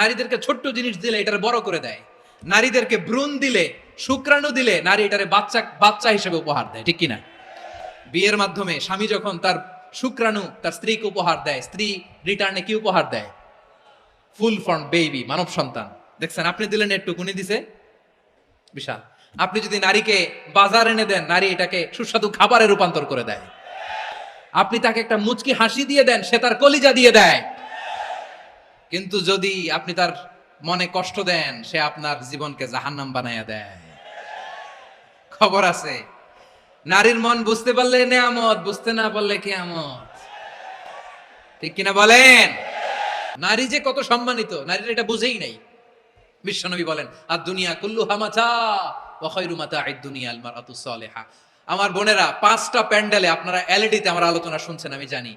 নারীদেরকে ছোট্ট জিনিস দিলে এটারে বড় করে দেয়। নারীদেরকে ভ্রূণ দিলে, শুক্রাণু দিলে নারী এটারে বাচ্চা বাচ্চা হিসেবে উপহার দেয়, ঠিক কিনা? বিয়ের মাধ্যমে স্বামী যখন তার শুক্রাণু তার স্ত্রীকে উপহার দেয়, স্ত্রী রিটার্নে কি উপহার দেয়? ফুল ফর্ম, বেবি, মানব সন্তান। দেখছেন, আপনি দিলেন একটু গুণি দিছে? বিশাল। আপনি যদি নারীকে বাজার এনে দেন, নারী এটাকে সুস্বাদু খাবারে রূপান্তর করে দেয়। আপনি তাকে একটা মুচকি হাসি দিয়ে দেন, সে তার কলিজা দিয়ে দেয়। কিন্তু যদি আপনি তার মনে কষ্ট দেন, সে আপনার জীবনকে জাহান্নাম বানাইয়া দেয়। খবর আছে। নারীর মন বুঝতে পারলে নেয়ামত, বুঝতে না পারলে কেয়ামত। ঠিক কিনা বলেন? নারী যে কত সম্মানিত, নারীর এটা বুঝেই নাই। বিশ্বনবী বলেন, আর দুনিয়া কুল্লু হামাচা মাতাঈদ দুনিয়া আমার বোনেরা, পাঁচটা প্যান্ডেলে আপনারা এলইডিতে আমার আলোচনা শুনছেন, আমি জানি।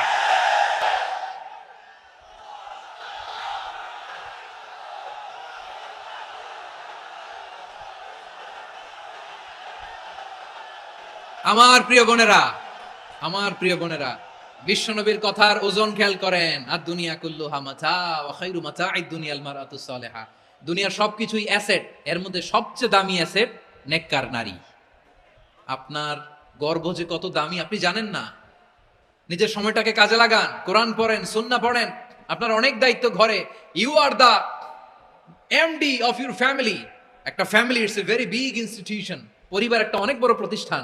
আমার প্রিয় বোনেরা, আমার প্রিয় বোনেরা, বিশ্বনবীর কথার ওজন খেয়াল করেন। আর দুনিয়া কুল্লু সালেহা। দুনিয়ার সবকিছুই অ্যাসেট, এর মধ্যে সবচেয়ে দামি অ্যাসেট নেককার নারী। আপনার গর্ভ যে কত দামি, আপনি জানেন না। নিজের সময়টাকে কাজে লাগান, কোরআন পড়েন, সুন্নাহ পড়েন, আপনার অনেক দায়িত্ব ঘরে। You are the MD of your family একটা family it's a very big institution পরিবার একটা অনেক বড় প্রতিষ্ঠান।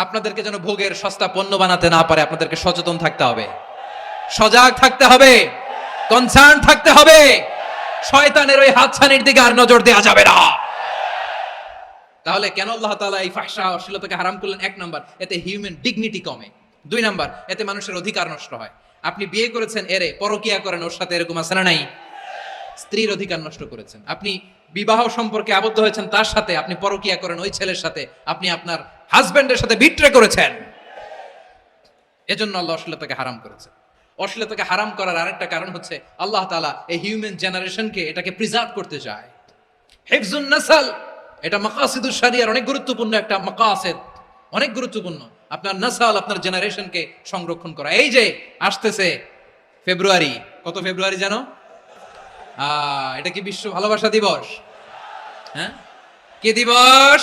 আপনাদেরকে যেন ভোগের সস্তা পণ্য বানাতে না পারে, আপনাদেরকে সচেতন থাকতে হবে। সজাগ থাকতে হবে। কনসার্ন থাকতে হবে। শয়তানের ওই হাতছানির দিকে আর নজর দেওয়া যাবে না। তাহলে কেন আল্লাহ তাআলা এই ফাহশা অশ্লীলতাকে হারাম করলেন? এক নাম্বার, এতে হিউম্যান ডিগনিটি কমে। দুই নাম্বার, এতে মানুষের অধিকার নষ্ট হয়। আপনি বিয়ে করেছেন, এরে পরকিয়া করেন, ওর সাথে এরকম আছে না নাই? স্ত্রীর অধিকার নষ্ট করেছেন। আপনি বিবাহ সম্পর্কে আবদ্ধ হয়েছেন, তার সাথে আপনি পরকিয়া করেন, ওই ছেলের সাথে আপনি আপনার হাজবেন্ডের সাথে বিট্রে করেছেন। এজন্য আল্লাহ অশ্লীলতাকে হারাম করেছেন অশ্লীলতাকে হারাম করার আরেকটা কারণ হচ্ছে আল্লাহ তাআলা এই হিউম্যান জেনারেশনকে এটাকে প্রিজার্ভ করতে চায়। হিফজুন নাসাল, এটা শরিয়ার অনেক গুরুত্বপূর্ণ একটা অনেক গুরুত্বপূর্ণ। আপনার নাসাল আপনার জেনারেশনকে সংরক্ষণ করা। এই যে আসতেছে ফেব্রুয়ারি, কত ফেব্রুয়ারি জানো? এটা কি বিশ্ব ভালোবাসা দিবস? হ্যাঁ? কি দিবস?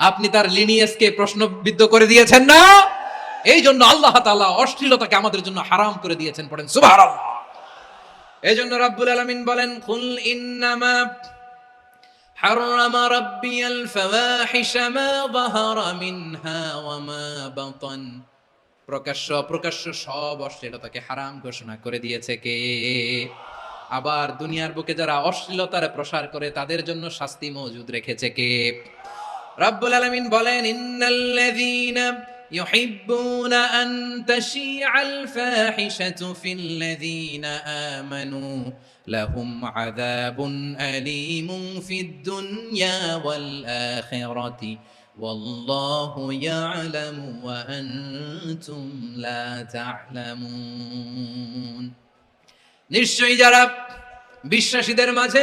আপনি তার লিনিয়াসকে প্রশ্নবিদ্ধ করে দিয়েছেন না এই জন্য আল্লাহ তাআলা অশ্লীলতাকে আমাদের জন্য হারাম করে দিয়েছেন পড়েন সুবহানাল্লাহ এই জন্য রাব্বুল আলামিন বলেন কুল ইন্নামা حرم ربي الفواحش ما ظهر منها وما بطن প্রকাশ্য প্রকাশ্য সব অশ্লীলতাকে হারাম ঘোষণা করে দিয়েছে কে আবার দুনিয়ার বুকে যারা অশ্লীলতার প্রসার করে তাদের জন্য শাস্তি মজুদ রেখেছে কে রব্বুল আলামিন বলেন ইন্নাল্লাযীনা يحبون أن تشيع الفاحشة في الذين آمنوا لهم عذاب أليم في الدنيا والآخرة والله يعلم وأنتم لا تعلمون নিশ্চয়ই যারা বিশ্বাসীদের মাঝে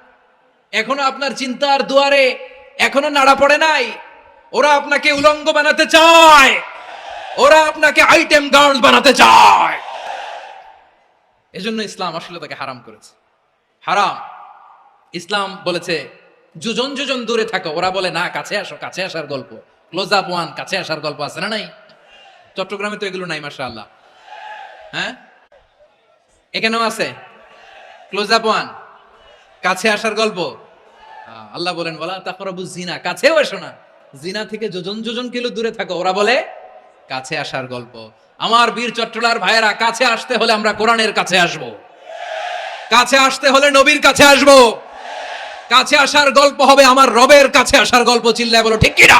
এখনও আপনার চিন্তার দুয়ারে এখনও নাড়া পড়ে নাই। ওরা আপনাকে উলঙ্গ বানাতে চায়। ওরা আপনাকে আইটেম গার্ল বানাতে চায়। এজন্য ইসলাম আসলে তাকে হারাম করেছে। হারাম। ইসলাম বলেছে, যোজন যোজন দূরে থাকো। ওরা বলে, না, কাছে আসো, কাছে আসার গল্প। ক্লোজ আপ ওয়ান কাছে আসার গল্প আছে না নাই? চট্টগ্রামে তো এগুলো নাই মাসা আল্লাহ হ্যাঁ? এখানেও আছে। ক্লোজ আপ ওয়ান কাছে আসার গল্প? আল্লাহ বলেন বলা তাকরাবু জিনা কাছেও এসো না। জিনা থেকে যোজন যোজন কিলো দূরে থাকো। ওরা বলে, কাছে আসার গল্প। আমার বীর চট্টলার ভাইয়েরা, কাছে আসতে হলে আমরা কোরআনের কাছে আসব। কাছে আসতে হলে নবীর কাছে আসব। কাছে আসার গল্প হবে আমার রবের কাছে আসার গল্প। চিল্লায় বলো, ঠিক কিনা?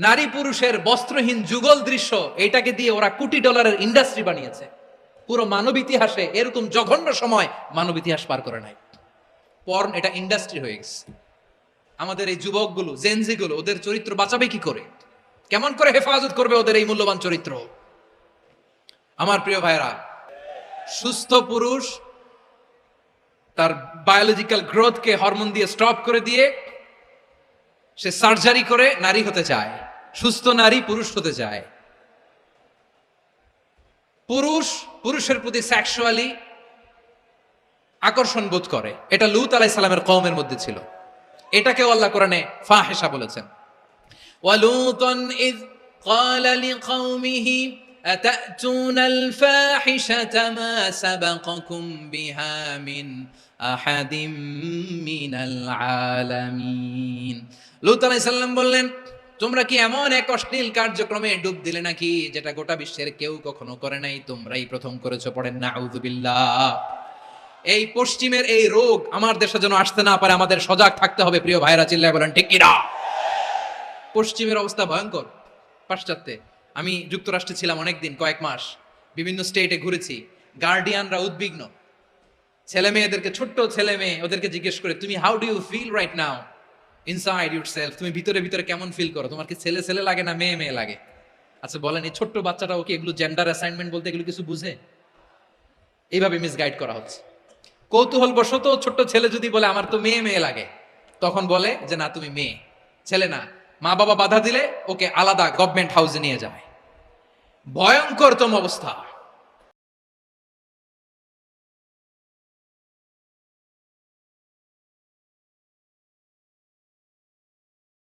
নারী পুরুষের বস্ত্রহীন যুগল দৃশ্য এটাকে দিয়ে ওরা কোটি ডলারের ইন্ডাস্ট্রি বানিয়েছে। পুরো মানব ইতিহাসে এরকম জঘন্য সময় মানব ইতিহাস পার করে নাই। পর্ন এটা ইন্ডাস্ট্রি হয়ে গেছে। আমাদের এই যুবকগুলো জেনজিগুলো ওদের চরিত্র বাঁচাবে কি করে? কেমন করে হেফাজত করবে ওদের এই মূল্যবান চরিত্র? আমার প্রিয় ভাইরা সুস্থ পুরুষ তার বায়োলজিক্যাল গ্রোথকে হরমোন দিয়ে স্টপ করে দিয়ে সে সার্জারি করে নারী হতে চায়। সুস্থ নারী পুরুষ হতে চায় পুরুষ পুরুষের প্রতি সেক্সুয়ালি আকর্ষণ বোধ করে এটা লুত আলাই সালামের কওমের মধ্যে ছিল এটাকে আল্লাহ কোরআনে ফাহেসা বলেছেন ওয়ালুতন ইয قال لقومه أتأتون الفاحشة ما سبقكم بها من أحد من العالمين লুত আলাইহিস সালাম বললেন তোমরা কি এমন এক অশ্লীল কার্যক্রমে ডুব দিলে নাকি, যেটা গোটা বিশ্বের কেউ কখনো করে নাই? তোমরাই প্রথম করেছ, পড়েন না এই পশ্চিমের এই রোগ আমার দেশে যেন আসতে না পারে, আমাদের সজাগ থাকতে হবে, প্রিয় ভাইরা, চিল্লায় বলেন, ঠিক কিনা? পশ্চিমের অবস্থা ভয়ঙ্কর। পাশ্চাত্যে আমি যুক্তরাষ্ট্রে ছিলাম অনেকদিন, কয়েক মাস। বিভিন্ন স্টেটে ঘুরেছি। গার্ডিয়ানরা উদ্বিগ্ন। ছেলে মেয়েদেরকে ছোট্ট ছেলে মেয়ে ওদেরকে জিজ্ঞেস করে, তুমি how do you feel right now inside yourself তুমি ভিতরে ভিতরে কেমন ফিল করো? তোমার কি ছেলে ছেলে লাগে না মেয়ে মেয়ে লাগে? আচ্ছা বলেন, এই ছোট্ট বাচ্চাটাও কি এগুলো জেন্ডার অ্যাসাইনমেন্ট বলতে এগুলো কিছু বুঝে? এইভাবে মিসগাইড করা হচ্ছে। কৌতূহল বশত ছোট্ট ছেলে যদি বলে, আমার তো মেয়ে মেয়ে লাগে, তখন বলে যে, না, তুমি মেয়ে, ছেলে না। মা বাবা বাধা দিলে ওকে আলাদা গভর্নমেন্ট হাউসে নিয়ে যায় ভয়ঙ্করতম অবস্থা।